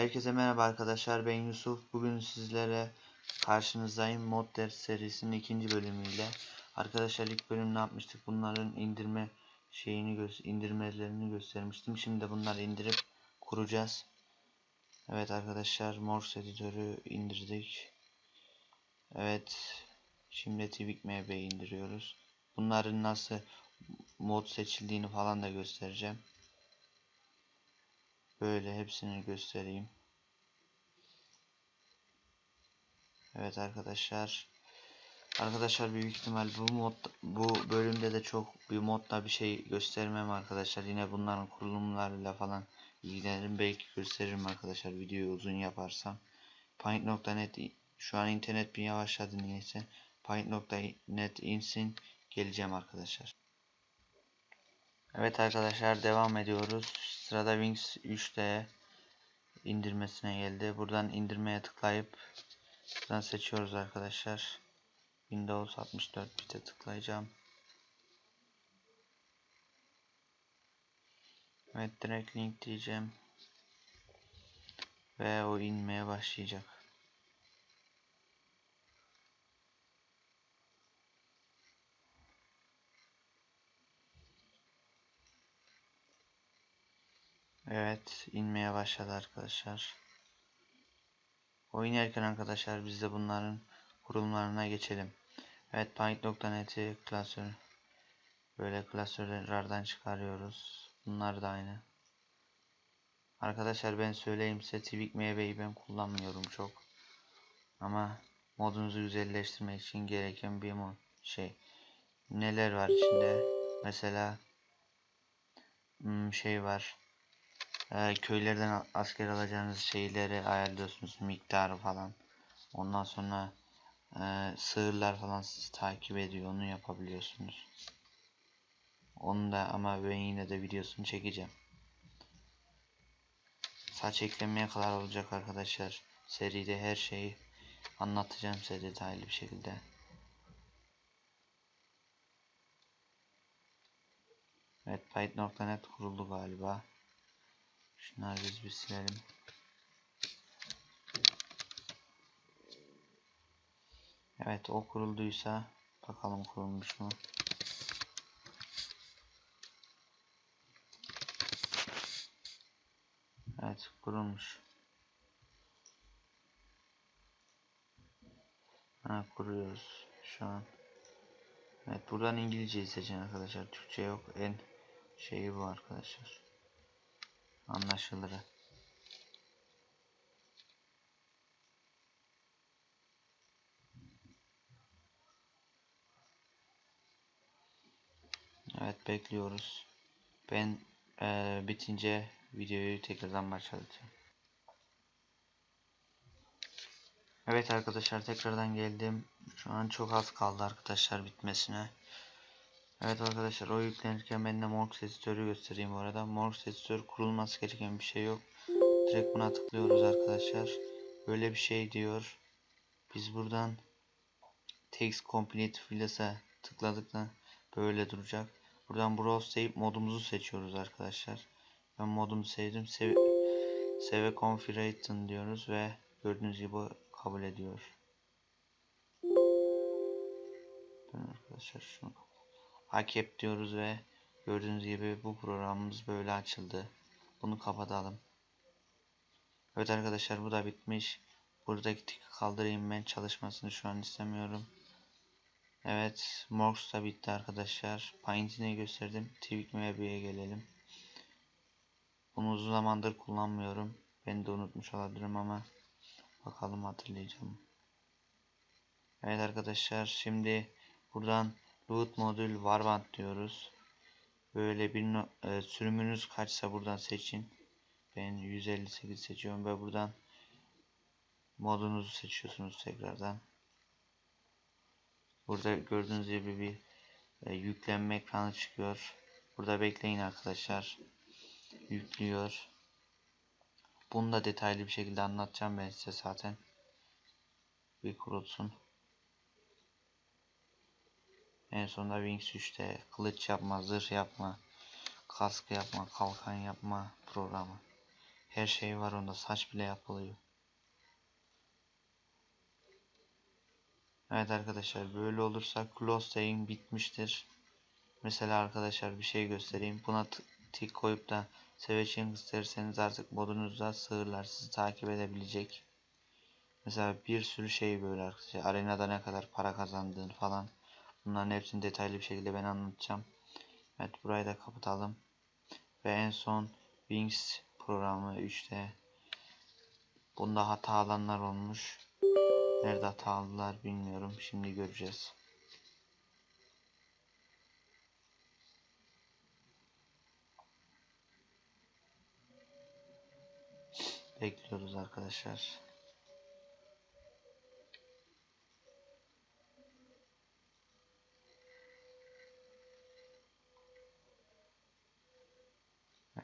Herkese merhaba arkadaşlar ben Yusuf. Bugün sizlere karşınızdayım. Mod ders serisinin ikinci bölümüyle. Arkadaşlar ilk bölüm ne yapmıştık? Bunların indirme şeyini gö indirmelerini göstermiştim. Şimdi bunları indirip kuracağız. Evet arkadaşlar Morse editörü indirdik. Evet. Şimdi Tvik MB indiriyoruz. Bunların nasıl mod seçildiğini falan da göstereceğim. Böyle hepsini göstereyim. Evet arkadaşlar. Arkadaşlar büyük ihtimal bu mod bu bölümde de çok bir modda bir şey göstermem arkadaşlar. Yine bunların kurulumlarıyla falan ilgilenirim. Belki gösteririm arkadaşlar videoyu uzun yaparsam. Paint.net şu an internet bir yavaşladı niyeyse. Paint.net insin geleceğim arkadaşlar. Evet arkadaşlar devam ediyoruz. Sırada Wings 3D indirmesine geldi. Buradan indirmeye tıklayıp buradan seçiyoruz arkadaşlar. Windows 64 bit'e tıklayacağım. Evet direkt link diyeceğim. Ve o inmeye başlayacak. Evet inmeye başladı arkadaşlar. O inerken arkadaşlar biz de bunların kurulumlarına geçelim. Evet Paint.net'i klasör böyle klasörlerden çıkarıyoruz. Bunlar da aynı. Arkadaşlar ben söyleyeyim size Tvik MB'yi ben kullanmıyorum çok. Ama modunuzu güzelleştirmek için gereken bir mod şey. Neler var içinde? Mesela hmm, şey var e, köylerden asker alacağınız şeyleri ayarlıyorsunuz miktarı falan. Ondan sonra e, sığırlar falan sizi takip ediyor onu yapabiliyorsunuz. Onu da ama ben yine de videosunu çekeceğim. Saç eklemeye kadar olacak arkadaşlar. Seride her şeyi anlatacağım size detaylı bir şekilde. Evet Python.net kuruldu galiba. Şunları biz bir silelim. Evet o kurulduysa bakalım kurulmuş mu? Evet kurulmuş. Ha kuruyoruz şu an. Evet buradan İngilizceyi seçin arkadaşlar. Türkçe yok. En şeyi bu arkadaşlar. Anlaşılır. Evet bekliyoruz. Ben e, bitince videoyu tekrardan başlatacağım. Evet arkadaşlar tekrardan geldim. Şu an çok az kaldı arkadaşlar bitmesine. Evet arkadaşlar o yüklenirken ben de Morx editörü göstereyim bu arada. Morx editör kurulması gereken bir şey yok. Direkt buna tıklıyoruz arkadaşlar. Böyle bir şey diyor. Biz buradan Text Complete Files'e tıkladıkta böyle duracak. Buradan Browse deyip modumuzu seçiyoruz arkadaşlar. Ben modumu sevdim. Save, save Configuration diyoruz ve gördüğünüz gibi kabul ediyor. Ben arkadaşlar şunu Akep diyoruz ve gördüğünüz gibi bu programımız böyle açıldı. Bunu kapatalım. Evet arkadaşlar bu da bitmiş. Buradaki tiki kaldırayım ben çalışmasını şu an istemiyorum. Evet Morgs da bitti arkadaşlar. Paint'ini gösterdim. Twig MB'ye gelelim. Bunu uzun zamandır kullanmıyorum. Ben de unutmuş olabilirim ama bakalım hatırlayacağım. Evet arkadaşlar şimdi buradan root modül warband diyoruz. Böyle bir e, sürümünüz kaçsa buradan seçin. Ben 158 seçiyorum ve buradan modunuzu seçiyorsunuz tekrardan. Burada gördüğünüz gibi bir e, yüklenme ekranı çıkıyor. Burada bekleyin arkadaşlar. Yüklüyor. Bunu da detaylı bir şekilde anlatacağım ben size zaten. Bir kurulsun. En sonunda Wings 3'te kılıç yapma, zırh yapma, kask yapma, kalkan yapma programı. Her şey var onda. Saç bile yapılıyor. Evet arkadaşlar böyle olursa close saying bitmiştir. Mesela arkadaşlar bir şey göstereyim. Buna tik koyup da seçenek isterseniz artık modunuzda sığırlar sizi takip edebilecek. Mesela bir sürü şey böyle arkadaşlar. Arenada ne kadar para kazandığını falan. Bunların hepsini detaylı bir şekilde ben anlatacağım. Evet burayı da kapatalım. Ve en son Wings programı 3'te. Bunda hata alanlar olmuş. Nerede hata aldılar bilmiyorum. Şimdi göreceğiz. Bekliyoruz arkadaşlar.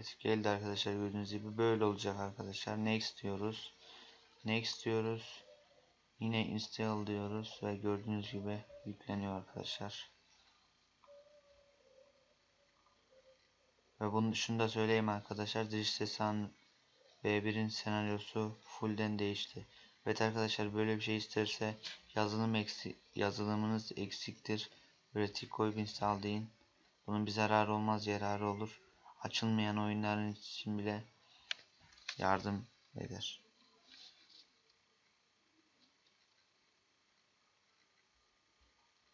Evet geldi arkadaşlar gördüğünüz gibi böyle olacak arkadaşlar. Next diyoruz. Next diyoruz. Yine install diyoruz ve gördüğünüz gibi yükleniyor arkadaşlar. Ve bunu şunu da söyleyeyim arkadaşlar. Dijital V1'in senaryosu fullden değişti. Evet arkadaşlar böyle bir şey isterse yazılım eksik yazılımınız eksiktir. Böyle tik koyup install deyin. Bunun bir zararı olmaz yararı olur. Açılmayan oyunların için bile yardım eder.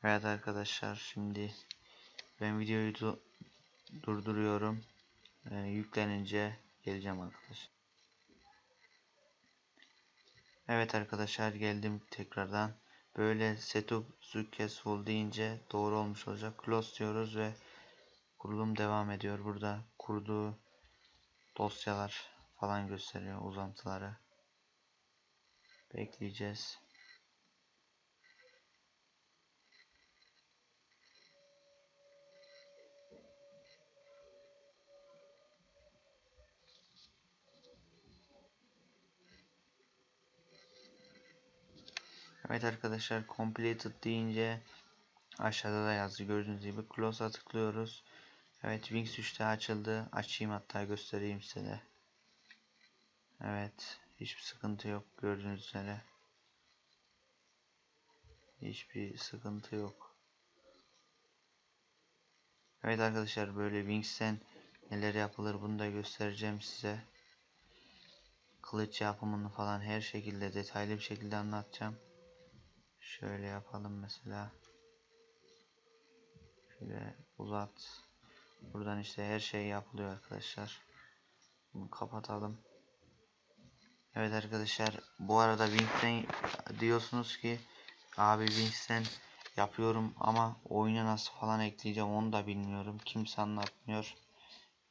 Evet arkadaşlar şimdi ben videoyu du durduruyorum. Ee, yüklenince geleceğim arkadaşlar. Evet arkadaşlar geldim tekrardan. Böyle setup successful deyince doğru olmuş olacak. Close diyoruz ve kurulum devam ediyor. Burada kurduğu dosyalar falan gösteriyor uzantıları. Bekleyeceğiz. Evet arkadaşlar completed deyince aşağıda da yazdı gördüğünüz gibi close'a tıklıyoruz. Evet Wings 3'te açıldı. Açayım hatta göstereyim size Evet hiçbir sıkıntı yok gördüğünüz üzere. Hiçbir sıkıntı yok. Evet arkadaşlar böyle Wings'ten neler yapılır bunu da göstereceğim size. Kılıç yapımını falan her şekilde detaylı bir şekilde anlatacağım. Şöyle yapalım mesela. Şöyle uzat. Buradan işte her şey yapılıyor arkadaşlar. Bunu kapatalım. Evet arkadaşlar bu arada Wings'ten diyorsunuz ki abi Wings'ten yapıyorum ama oyuna nasıl falan ekleyeceğim onu da bilmiyorum. Kimse anlatmıyor.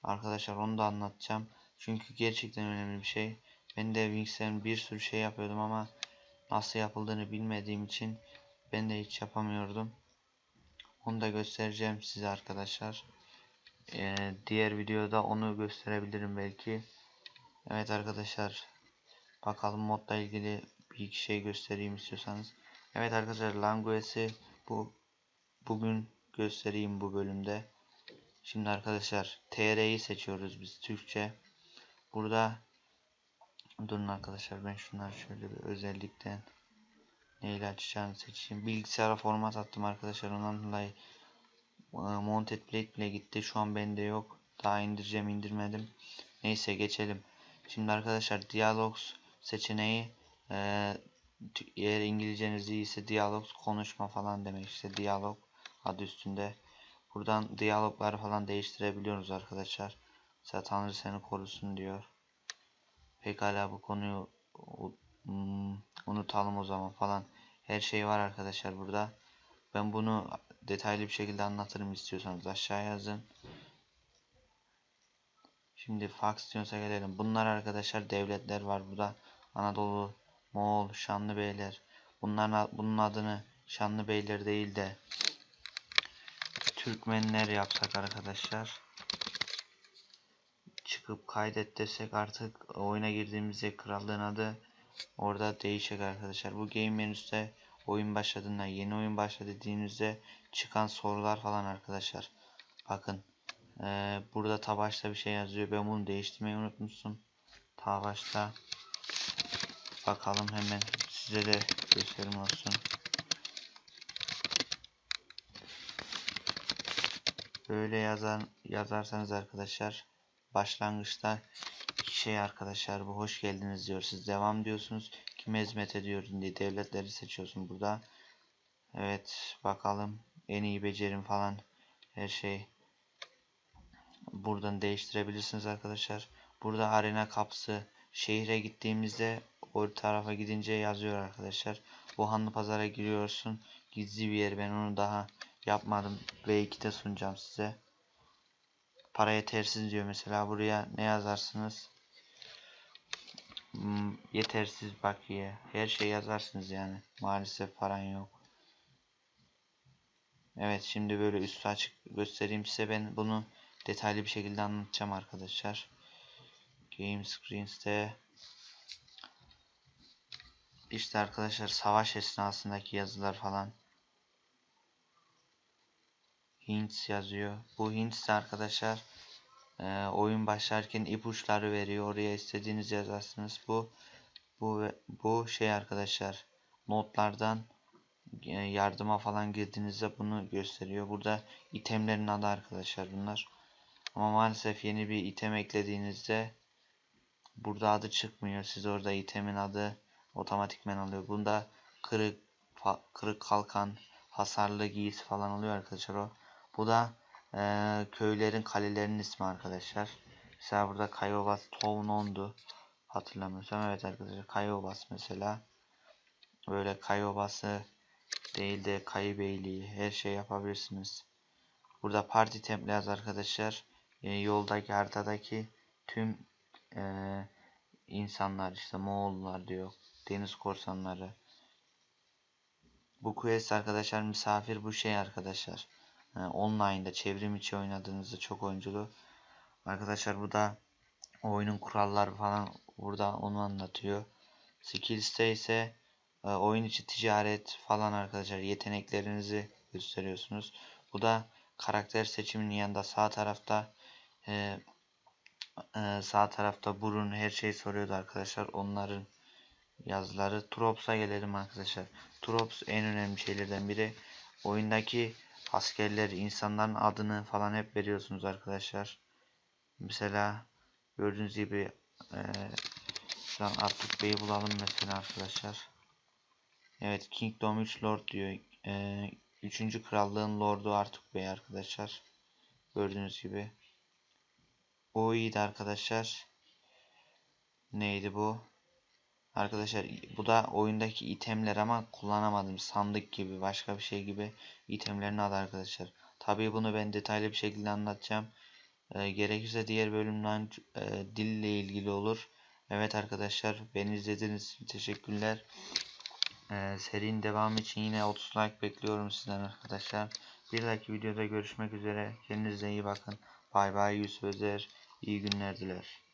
Arkadaşlar onu da anlatacağım. Çünkü gerçekten önemli bir şey. Ben de Wings'ten bir sürü şey yapıyordum ama nasıl yapıldığını bilmediğim için ben de hiç yapamıyordum. Onu da göstereceğim size arkadaşlar. Ee, diğer videoda onu gösterebilirim belki. Evet arkadaşlar. Bakalım modla ilgili bir iki şey göstereyim istiyorsanız. Evet arkadaşlar Language'i bu bugün göstereyim bu bölümde. Şimdi arkadaşlar TR'yi seçiyoruz biz Türkçe. Burada durun arkadaşlar ben şunları şöyle bir özellikten neyle açacağını seçeyim. Bilgisayara format attım arkadaşlar ondan dolayı Mounted Plate bile gitti. Şu an bende yok. Daha indireceğim indirmedim. Neyse geçelim. Şimdi arkadaşlar Dialogs seçeneği e, eğer İngilizceniz iyiyse Dialogs konuşma falan demek işte diyalog adı üstünde. Buradan diyalogları falan değiştirebiliyoruz arkadaşlar. Mesela Tanrı seni korusun diyor. Pekala bu konuyu hmm, unutalım o zaman falan. Her şey var arkadaşlar burada. Ben bunu detaylı bir şekilde anlatırım istiyorsanız aşağıya yazın. Şimdi fax diyorsa gelelim. Bunlar arkadaşlar devletler var burada. Anadolu, Moğol, Şanlıbeyler. Bunların bunun adını Şanlıbeyler değil de Türkmenler yapsak arkadaşlar. Çıkıp kaydet desek artık oyuna girdiğimizde krallığın adı orada değişecek arkadaşlar. Bu game menüsü oyun başladığında yeni oyun başladı dediğinizde çıkan sorular falan arkadaşlar. Bakın ee, burada ta başta bir şey yazıyor. Ben bunu değiştirmeyi unutmuşsun. ta başta bakalım hemen size de gösterim olsun. Böyle yazar, yazarsanız arkadaşlar başlangıçta şey arkadaşlar bu hoş geldiniz diyor. Siz devam diyorsunuz. Kime hizmet ediyorsun diye devletleri seçiyorsun burada. Evet bakalım en iyi becerim falan her şey buradan değiştirebilirsiniz arkadaşlar. Burada arena kapısı şehire gittiğimizde o tarafa gidince yazıyor arkadaşlar. Bu hanlı pazara giriyorsun. Gizli bir yer ben onu daha yapmadım. V2'de sunacağım size. Para yetersiz diyor mesela. Buraya ne yazarsınız? Hmm, yetersiz bakiye. Her şey yazarsınız yani. Maalesef paran yok. Evet şimdi böyle üstü açık göstereyim size. Ben bunu detaylı bir şekilde anlatacağım arkadaşlar. Game Screens'te işte arkadaşlar savaş esnasındaki yazılar falan hints yazıyor. Bu hints de arkadaşlar e, oyun başlarken ipuçları veriyor. Oraya istediğiniz yazarsınız. Bu bu bu şey arkadaşlar notlardan yardıma falan girdiğinizde bunu gösteriyor. Burada itemlerin adı arkadaşlar bunlar. Ama maalesef yeni bir item eklediğinizde burada adı çıkmıyor. Siz orada itemin adı otomatikmen alıyor. Bunda kırık kırık kalkan, hasarlı giysi falan oluyor arkadaşlar o. Bu da e, köylerin kalelerinin ismi arkadaşlar. Mesela burada Kayovas Townon'du. Hatırlamıyorsam evet arkadaşlar Kayovas mesela. Böyle Kayovas'ı değil de Kayıbeyliği her şey yapabilirsiniz. Burada parti temple yaz arkadaşlar. E, yoldaki haritadaki tüm e, insanlar işte Moğollar diyor. Deniz korsanları. Bu quest arkadaşlar misafir bu şey arkadaşlar. E, online'da çevrim içi oynadığınızda çok oyunculu. Arkadaşlar bu da oyunun kuralları falan burada onu anlatıyor. Skills'te ise oyun içi ticaret falan arkadaşlar yeteneklerinizi gösteriyorsunuz. Bu da karakter seçiminin yanında sağ tarafta e, e, sağ tarafta burun her şey soruyordu arkadaşlar. Onların yazıları. Trops'a gelelim arkadaşlar. Trops en önemli şeylerden biri. Oyundaki askerler, insanların adını falan hep veriyorsunuz arkadaşlar. Mesela gördüğünüz gibi e, şu an Artuk Bey'i bulalım mesela arkadaşlar. Evet Kingdom 3 Lord diyor. E, 3. Krallığın Lordu Artuk Bey arkadaşlar. Gördüğünüz gibi. O iyiydi arkadaşlar. Neydi bu? Arkadaşlar bu da oyundaki itemler ama kullanamadım. Sandık gibi başka bir şey gibi itemlerin adı arkadaşlar. Tabii bunu ben detaylı bir şekilde anlatacağım. E, gerekirse diğer bölümden e, dille ilgili olur. Evet arkadaşlar beni izlediğiniz için teşekkürler. E, serinin devamı için yine 30 like bekliyorum sizden arkadaşlar. Bir dahaki videoda görüşmek üzere. Kendinize iyi bakın. Bay bay Yusuf Özer. İyi günler diler.